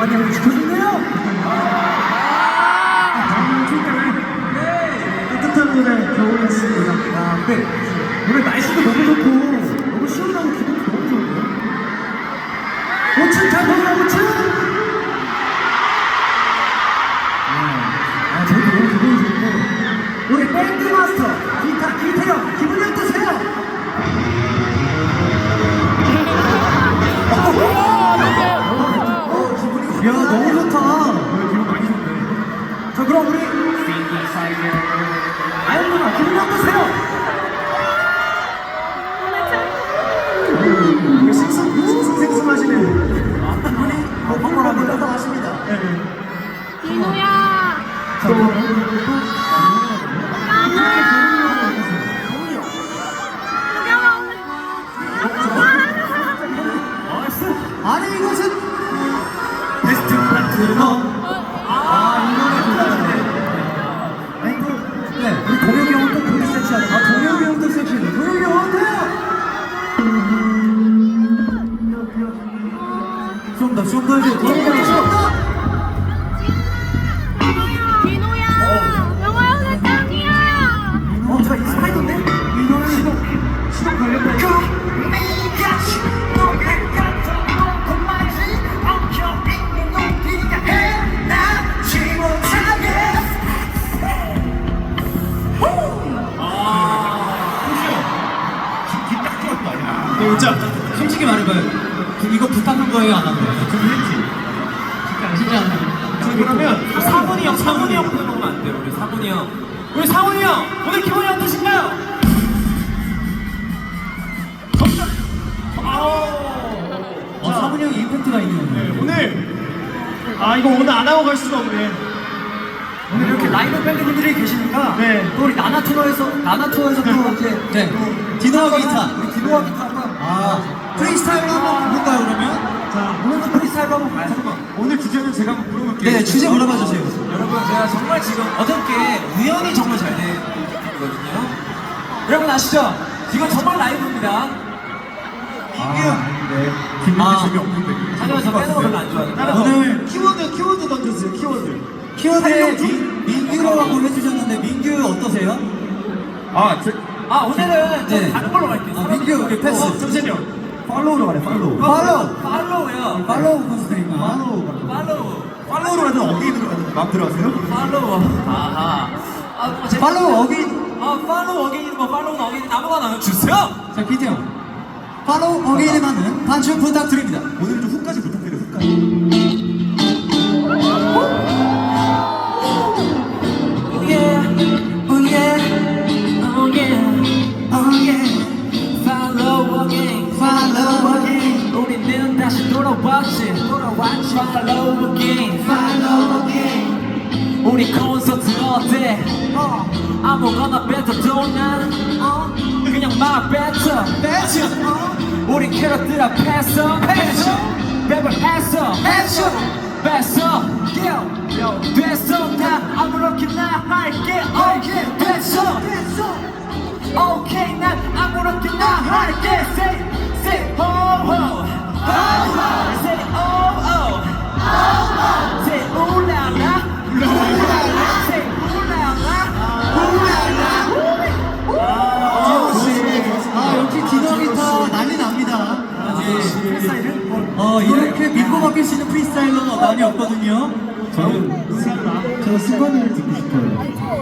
많이 하고. 아, 근데 오늘 날씨도 너무 좋고 너무 시원하고 기분도 너무 좋은데요. 오춘 달팽이랑 오 너무 좋다. 기분 많이 좋네. 자 그럼 우리 아연 누나 기분이 어떠세요? 이거 싱숭 싱숭생숭하시네. 기분이 뭐 펑펑합니다. 하십니다. 디노야. 자 그럼 진짜 솔직히 말해봐요. 그 이거 부탁한 거예요, 안 한 거예요? 진짜 진짜 안한 그러면 사문이 형, 사문이 형 부르면 안 돼요, 우리 사문이 형. 우리 사문이 형, 오늘 기분이 어떠신가요? 아우. 어, 사문이 형이 임팩트가 있네. 오늘 아 이거 오늘 안 하고 갈 수가 없네. 오늘 이렇게 라이브 밴드 분들이 계시니까 네. 또 우리 나나 투어에서 나나 투어에서 또 이제 네. 디노와 기타. 우리 디노와 기타 프리스타일로 한번 가요. 오늘 주제는 제가 한번 물어볼게요. 네 주제 물어봐 주세요. 여러분, 제가 정말 지금 어저께 우연히 정말 잘된 일이거든요. 여러분 아시죠? 이건 정말 라이브입니다. 민규 형. 네. 김민규 아. 재미없는데. 하지만 저 빼는 거 별로 안 좋아하니까. 오늘 키워드 키워드 던져주세요. 키워드. 키워드에 민- 민규라고 해주셨는데 민규 어떠세요? 아 제. 아, 오늘은 좀 네. 다른 걸로 갈게요. 아, 민규 우리 패스. 어, 잠시만요. 팔로우로 가래 팔로우. 팔로우. 팔로우요. 팔로우 컨셉인가? 팔로우. 팔로우. 팔로우로 가든 어게인으로 가든 마음대로 하세요. 팔로우. 아하. 아, 뭐 제- 팔로우 어게인. 아, 팔로우 어게인, 뭐 팔로우는 어게인 아무거나 주세요. 자 기태 형. 팔로우 어게인에 맞는 반춤 부탁드립니다. 오늘 좀 훅까지 부탁드려요. 훅까지. 돌아왔지, 돌아왔지. Follow again, Follow again. 우리 콘서트 어때? 어. 아무거나 뱉어도 난 어. 그냥 막 뱉어. 배추. 어. 우리 캐럿들 앞에서. 랩을 했어, 패션. 뺐어. 요. 됐어, 나 아무렇게나 할게. 오케이, 됐어. 오케이, 난 아무렇게나 할게. Say, 프리스타일은? 어 이렇게 믿고 맡길 수 있는 프리스타일러가 많이 없거든요. 저는 저 승관을 듣고 싶어요.